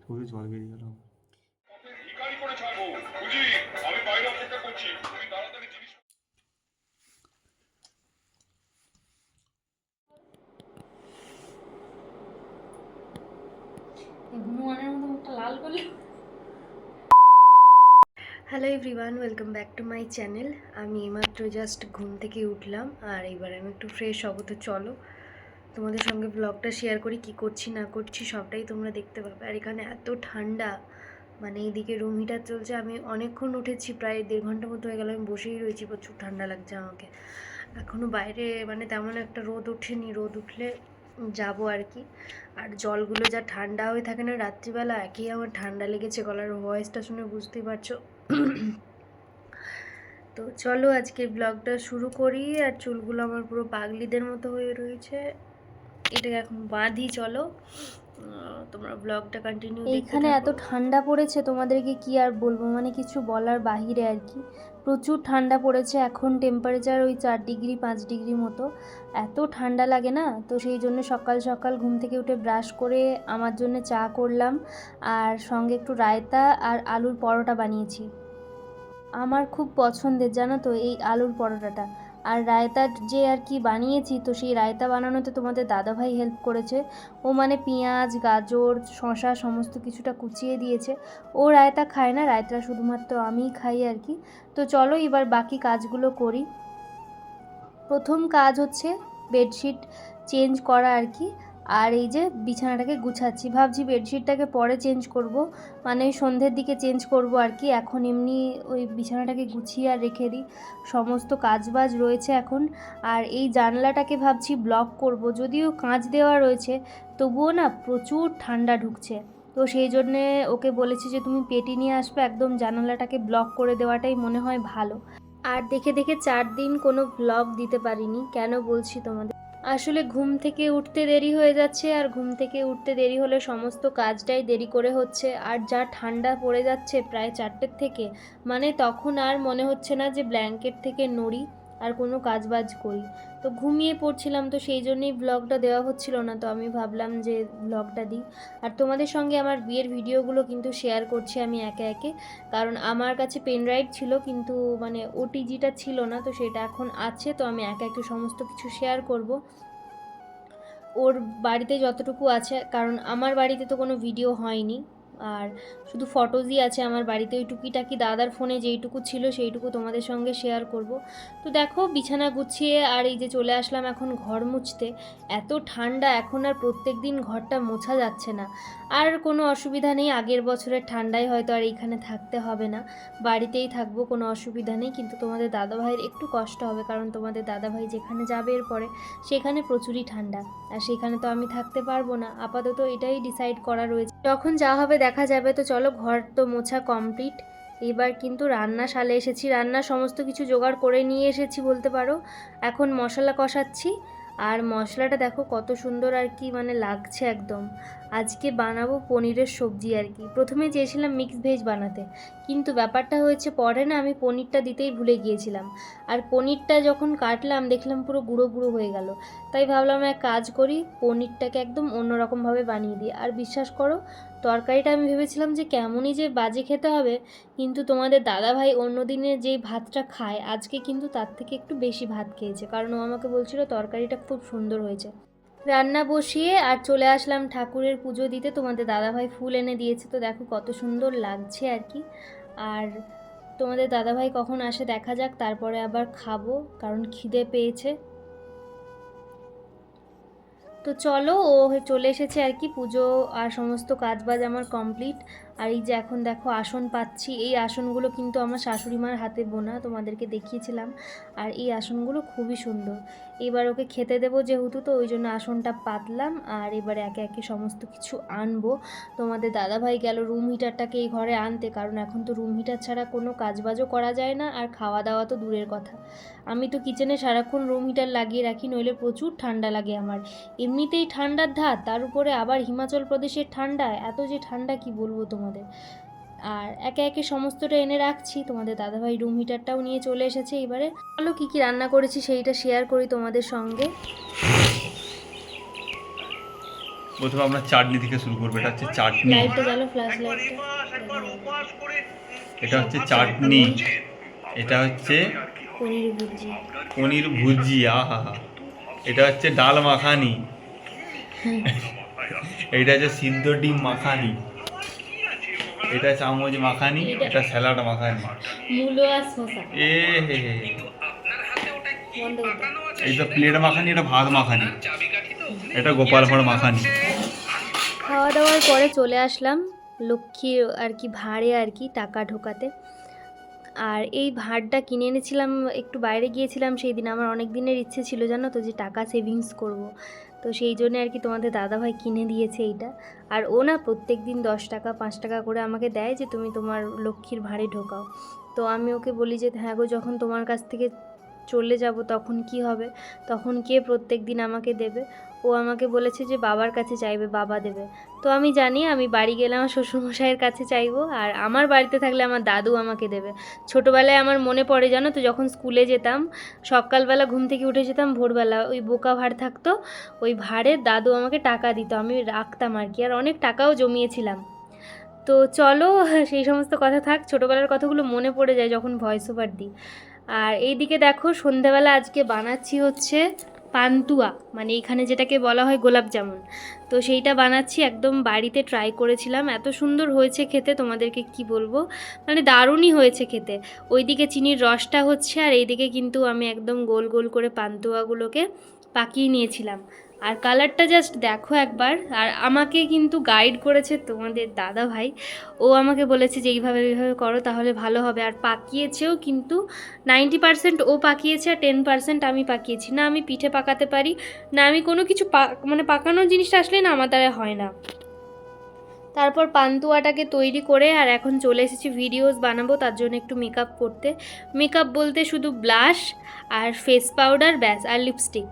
চোখে জল বেরিয়ে গেল লাল করলে hello everyone welcome back to my channel আমি এইমাত্র জাস্ট ঘুম থেকে উঠলাম আর এবার আমি একটু ফ্রেশ হব তো চলো। তোমাদের সঙ্গে ব্লগটা শেয়ার করি, কি করছি, না করছি, সবটাই তোমরা দেখতে পাবে। আর এখানে এত ঠান্ডা মানে এইদিকে রুম হিটার চলছে, আমি অনেকক্ষণ উঠেছি, প্রায় দেড় ঘণ্টা মতো হয়ে গেল, আমি বসেই রয়েছি, প্রচুর ঠান্ডা লাগছে আমাকে। এখনও বাইরে মানে তেমন একটা রোদ ওঠেনি, রোদ উঠলে যাব আর কি। আর জলগুলো যা ঠান্ডা হয়ে থাকে না, রাত্রিবেলা একই আমার ঠান্ডা লেগেছে গলার ভয়েসটা শুনে বুঝতেই পারছ। তো চলো আজকের ব্লগটা শুরু করি, আর চুলগুলো আমার পুরো পাগলিদের মতো হয়ে রয়েছে। এটাকে এখন বাঁধি চলো। তোমরা ব্লগটা কন্টিনিউ এইখানে এত ঠান্ডা পড়েছে তোমাদেরকে কি আর বলব? মানে কিছু বলার বাহিরে আর কি। প্রচুর ঠান্ডা পড়েছে এখন টেম্পারেচার ওই চার ডিগ্রি পাঁচ ডিগ্রি মতো। এত ঠান্ডা লাগে না? তো সেই জন্য সকাল সকাল ঘুম থেকে উঠে ব্রাশ করে আমার জন্য চা করলাম। আর সঙ্গে একটু রায়তা আর আলুর পরোটা বানিয়েছি। আমার খুব পছন্দের জানো তো এই আলুর পরোটাটা। আর রায়তা যে আর কি বানিয়েছি, তো সেই রায়তা বানানোতে তোমাদের দাদাভাই হেল্প করেছে। ও মানে পেঁয়াজ, গাজর শশা সমস্ত কিছুটা কুচিয়ে দিয়েছে। ও রায়তা খায় না রায়তা শুধুমাত্র আমিই খাই আর কি। তো চলো এবার বাকি কাজগুলো করি। প্রথম কাজ হচ্ছে বেডশিট চেঞ্জ করা আর কি। আর এই যে বিছানাটাকে গুছাচ্ছি, ভাবছি বেডশিটটাকে পরে চেঞ্জ করব। মানে সন্ধ্যের দিকে চেঞ্জ করব আর কি। এখন এমনি ওই বিছানাটাকে গুছিয়ে আর রেখে দিই। সমস্ত কাজবাজ রয়েছে এখন। আর এই জানলাটাকে ভাবছি ব্লক করব। যদিও কাঁচ দেওয়া রয়েছে, তবুও না প্রচুর ঠান্ডা ঢুকছে। তো সেই জন্যে ওকে বলেছি যে, তুমি পেটি নিয়ে আসবে, একদম জানালাটাকে ব্লক করে দেওয়াটাই মনে হয় ভালো। আর দেখে দেখে চার দিন কোনো ব্লগ দিতে পারিনি। কেন বলছি তোমাদের? আসলে ঘুম থেকে উঠতে দেরি হয়ে যাচ্ছে আর ঘুম থেকে উঠতে দেরি হলে সমস্ত কাজটাই দেরি করে হচ্ছে। আর যা ঠান্ডা পড়ে যাচ্ছে প্রায় চারটের থেকে মানে তখন আর মনে হচ্ছে না যে ব্ল্যাঙ্কেট থেকে নড়ি। আর কোনো কাজবাজ করি। তো ঘুমিয়ে পড়ছিলাম, তো সেই জন্যই ব্লগটা দেওয়া হচ্ছিল না। তো আমি ভাবলাম যে ব্লগটা দিই। আর তোমাদের সঙ্গে আমার বিয়ের ভিডিওগুলো কিন্তু শেয়ার করছি আমি একে একে। কারণ আমার কাছে পেন ড্রাইভ ছিল, কিন্তু মানে ওটিজিটা ছিল না, তো সেটা এখন আছে। তো আমি একে একে সমস্ত কিছু শেয়ার করব। ওর বাড়িতে যতটুকু আছে, কারণ আমার বাড়িতে তো কোনো ভিডিও হয়নি। আর শুধু ফটোজই আছে আমার বাড়িতে, ওই টুকিটাকি দাদার ফোনে যেইটুকু ছিল সেইটুকু তোমাদের সঙ্গে শেয়ার করব। তো দেখো, বিছানা গুছিয়ে আর এই যে চলে আসলাম এখন ঘর মুছতে। এত ঠান্ডা, এখন আর প্রত্যেক দিন ঘরটা মোছা যাচ্ছে না। আর কোনো অসুবিধা নেই, আগের বছরের ঠান্ডায় হয়তো আর এইখানে থাকতে হবে না। বাড়িতেই থাকব, কোনো অসুবিধা নেই, কিন্তু তোমাদের দাদাভাইয়ের একটু কষ্ট হবে, কারণ তোমাদের দাদাভাই যেখানে যাবে এরপরে, সেখানে প্রচুরই ঠান্ডা। আর সেখানে তো আমি থাকতে পারব না। আপাতত এটাই ডিসাইড করা রয়েছে। যখন যা হবে দেখা যাবে, তো চলো ঘর তো মোছা কমপ্লিট। এবার কিন্তু রান্না রান্নাশালে এসেছি। রান্না সমস্ত কিছু জোগাড় করে নিয়ে এসেছি বলতে পারো। এখন মশলা কষাচ্ছি। আর মশলাটা দেখো কত সুন্দর আর কি মানে লাগছে একদম। আজকে বানাবো পনিরের সবজি আর কি। প্রথমে চেয়েছিলাম মিক্স ভেজ বানাতে। কিন্তু ব্যাপারটা হয়েছে পরে না আমি পনিরটা দিতেই ভুলে গিয়েছিলাম। আর পনিরটা যখন কাটলাম, দেখলাম পুরো গুঁড়ো গুঁড়ো হয়ে গেল। তাই ভাবলাম এক কাজ করি, পনিরটাকে একদম অন্যরকমভাবে বানিয়ে দিই। আর বিশ্বাস করো, তরকারিটা আমি ভেবেছিলাম যে কেমনই যে বাজে খেতে হবে, কিন্তু তোমাদের দাদাভাই অন্য দিনে যেই ভাতটা খায়, আজকে কিন্তু তার থেকে একটু বেশি ভাত খেয়েছে। কারণ ও আমাকে বলছিল তরকারিটা খুব সুন্দর হয়েছে। রান্না বসিয়ে আর চলে আসলাম ঠাকুরের পুজো দিতে। তোমাদের দাদাভাই ফুল এনে দিয়েছে তো দেখো কত সুন্দর লাগছে আর কি। আর তোমাদের দাদাভাই কখন আসে দেখা যাক, তারপরে আবার খাব, কারণ খিদে পেয়েছে। তো চলো, ও চলে এসেছে আর কি পুজো আর সমস্ত কাজবাজ আমার কমপ্লিট। আর এই যে এখন দেখো আসন পাচ্ছি, এই আসনগুলো কিন্তু আমার শাশুড়ি মার হাতে বোনা, তোমাদেরকে দেখিয়েছিলাম। আর এই আসনগুলো খুবই সুন্দর। এবার ওকে খেতে দেবো যেহেতু, তো ওই জন্য আসনটা পাতলাম আর এবারে একে একে সমস্ত কিছু আনব। তোমাদের দাদাভাই গেল রুম হিটারটাকে এই ঘরে আনতে, কারণ এখন তো রুম হিটার ছাড়া কোনো কাজবাজও করা যায় না আর খাওয়া দাওয়া তো দূরের কথা। আমি তো কিচেনে সারাক্ষণ রুম হিটার লাগিয়ে রাখি, নইলে প্রচুর ঠান্ডা লাগে আমার। এমনিতেই ঠান্ডার ধার, তার উপরে আবার হিমাচল প্রদেশের ঠান্ডা, এত যে ঠান্ডা কি বলব তোমাদের। আর একে একে সমস্তটা এনে রাখছি। তোমাদের দাদাভাই রুম হিটারটাও নিয়ে চলে এসেছে এবারে। চলো কী কী রান্না করেছি সেইটা শেয়ার করি তোমাদের সঙ্গে। প্রথমে আমরা চাটনি থেকে শুরু করব। এটা হচ্ছে চাটনি। লাইটটা জ্বালো ফ্ল্যাশ লাইটটা এটা হচ্ছে চাটনি। এটা হচ্ছে পনির ভুজি পনির ভুজি আহা। এটা হচ্ছে ডাল মাখানি। এটা হচ্ছে সিদ্ধ ডিম মাখানি। এটা চামচ মাখানি এটা স্যালাড মাখানি। মূলো আর শসা। এ হে হে। এইটা প্লেট মাখানি এটা ভাত মাখানি। এটা গোপাল ভাঁড় মাখানি। খাওয়া দাওয়ার পরে চলে আসলাম লক্ষ্মীর আর কি ভাড়ে আর কি টাকা ঢোকাতে। আর এই ভাঁড়টা কিনে এনেছিলাম, একটু বাইরে গিয়েছিলাম, সেই দিন আমার অনেক দিনের ইচ্ছে ছিল, জানো তো, যে টাকা সেভিংস করব। তো সেই জন্য আর কি তোমাদের দাদাভাই কিনে দিয়েছে এইটা। আর ও না প্রত্যেক দিন দশ টাকা, পাঁচ টাকা করে আমাকে দেয় যে, তুমি তোমার লক্ষ্মীর ভাঁড়ে ঢোকাও। তো আমি ওকে বলি যে হ্যাঁ গো, যখন তোমার কাছ থেকে চলে যাব, তখন কি হবে? তখন কে প্রত্যেক দিন আমাকে দেবে? ও আমাকে বলেছে যে বাবার কাছে চাইবে, বাবা দেবে। তো আমি জানি আমি বাড়ি গেলে আমার শ্বশুরমশাইয়ের কাছে চাইব আর আমার বাড়িতে থাকলে আমার দাদু আমাকে দেবে। ছোটোবেলায় আমার মনে পড়ে জানো তো, যখন স্কুলে যেতাম, সকালবেলা ঘুম থেকে উঠে যেতাম, ভোরবেলা ওই বোকা ভাড় থাকতো, ওই ভাড়ে দাদু আমাকে টাকা দিত, আমি রাখতাম আর কি, আর অনেক টাকাও জমিয়েছিলাম। তো চলো, সেই সমস্ত কথা থাক, ছোটোবেলার কথাগুলো মনে পড়ে যায় যখন ভয়েস ওভার দিই। আর এইদিকে দেখো সন্ধেবেলা আজকে বানাচ্ছি হচ্ছে পান্তুয়া মানে এখানে যেটাকে বলা হয় গোলাপ জামুন। তো সেইটা বানাচ্ছি, একদম বাড়িতে ট্রাই করেছিলাম। এত সুন্দর হয়েছে খেতে, তোমাদেরকে কি বলব? মানে দারুণই হয়েছে খেতে। ওইদিকে চিনির রসটা হচ্ছে, আর এইদিকে কিন্তু আমি একদম গোল গোল করে পান্তুয়াগুলোকে পাকিয়ে নিয়েছিলাম। আর কালারটা জাস্ট দেখো একবার, আর আমাকে কিন্তু গাইড করেছে তোমাদের দাদা ভাই। ও আমাকে বলেছে যে, এইভাবে এইভাবে করো তাহলে ভালো হবে। আর পাকিয়েছেও কিন্তু নাইনটি পার্সেন্ট ও পাকিয়েছে আর টেন পার্সেন্ট আমি পাকিয়েছি। না আমি পিঠে পাকাতে পারি, না আমি কোনো কিছু মানে পাকানোর জিনিসটা আসলে না, আমার দ্বারা হয় না। তারপর পান্তুয়াটাকে তৈরি করে আর এখন চলে এসেছি ভিডিওস বানাবো, তার জন্য একটু মেকআপ করতে। মেকআপ বলতে শুধু ব্লাশ আর ফেস পাউডার ব্যাস, আর লিপস্টিক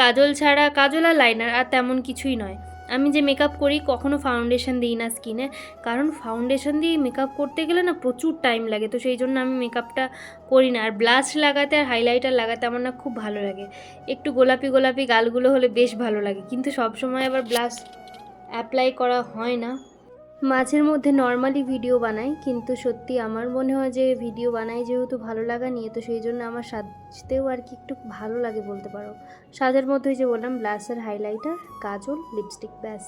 কাজল ছাড়া কাজল আর লাইনার আর তেমন কিছুই নয়। আমি যে মেকআপ করি কখনো ফাউন্ডেশন দিই না স্কিনে কারণ ফাউন্ডেশন দিয়ে মেকআপ করতে গেলে না প্রচুর টাইম লাগে। তো সেই জন্য আমি মেকআপটা করি না। আর ব্লাশ লাগাতে আর হাইলাইটার লাগাতে আমার না খুব ভালো লাগে। একটু গোলাপি গোলাপি গালগুলো হলে বেশ ভালো লাগে। কিন্তু সব সময় আবার ব্লাশ অ্যাপ্লাই করা হয় না। মাঝের মধ্যে নর্মালি ভিডিও বানাই, কিন্তু সত্যি আমার মনে হয় যে ভিডিও বানাই যেহেতু ভালো লাগা নিয়ে, তো সেই জন্য আমার সাজতেও আর কি একটু ভালো লাগে বলতে পারো। সাজের মধ্যে যে বললাম ব্লাশার হাইলাইটার কাজল লিপস্টিক ব্যাস।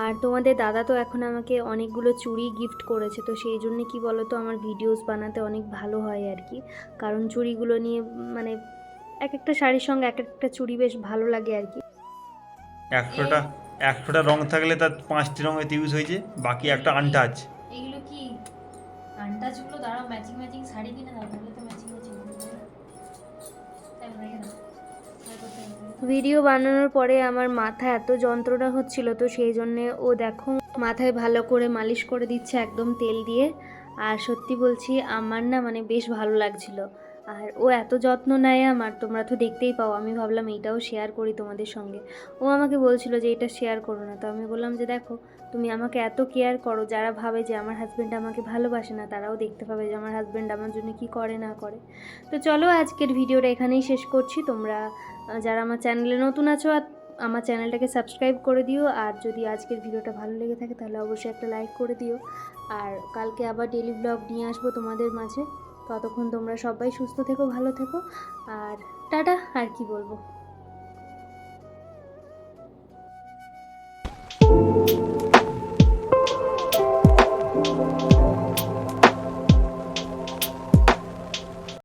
আর তোমাদের দাদা তো এখন আমাকে অনেকগুলো চুড়ি গিফট করেছে, তো সেই জন্য কি বলো তো আমার ভিডিওস বানাতে অনেক ভালো হয় আর কি। কারণ চুড়িগুলো নিয়ে মানে এক একটা শাড়ির সঙ্গে এক একটা চুড়ি বেশ ভালো লাগে আর কি। একশোটা? একশোটা রং থাকলে তার পাঁচটি রং রঙের ইউজ হয়েছে বাকি একটা আনটাচ এগুলো কি? আন্টাজগুলো দাঁড়াও ম্যাচিং ম্যাচিং শাড়ি কিনে দাও তাহলে তো ম্যাচিং ম্যাচিং ভিডিও বানানোর পরে আমার মাথা এত যন্ত্রণা হচ্ছিল তো সেই জন্যে ও দেখো মাথায় ভালো করে মালিশ করে দিচ্ছে একদম তেল দিয়ে। আর সত্যি বলছি আমার না মানে বেশ ভালো লাগছিল। আর ও এত যত্ন নেয় আমার, তোমরা তো দেখতেই পাও, আমি ভাবলাম এইটাও শেয়ার করি তোমাদের সঙ্গে। ও আমাকে বলছিল যে এটা শেয়ার করো না, তো আমি বললাম যে দেখো, তুমি আমাকে এত কেয়ার করো, যারা ভাবে যে আমার হাজব্যান্ড আমাকে ভালোবাসে না, তারাও দেখতে পাবে যে আমার হাজব্যান্ড আমার জন্য কি করে না করে। তো চলো আজকের ভিডিওটা এখানেই শেষ করছি, তোমরা যারা আমার চ্যানেলে নতুন আছো, আর আমার চ্যানেলটাকে সাবস্ক্রাইব করে দিও, আর যদি আজকের ভিডিওটা ভালো লেগে থাকে, তাহলে অবশ্যই একটা লাইক করে দিও। আর কালকে আবার ডেলি ব্লগ নিয়ে আসব তোমাদের মাঝে। ততক্ষণ তোমরা সবাই সুস্থ থেকো ভালো থেকো আর টাটা আর কি বলব?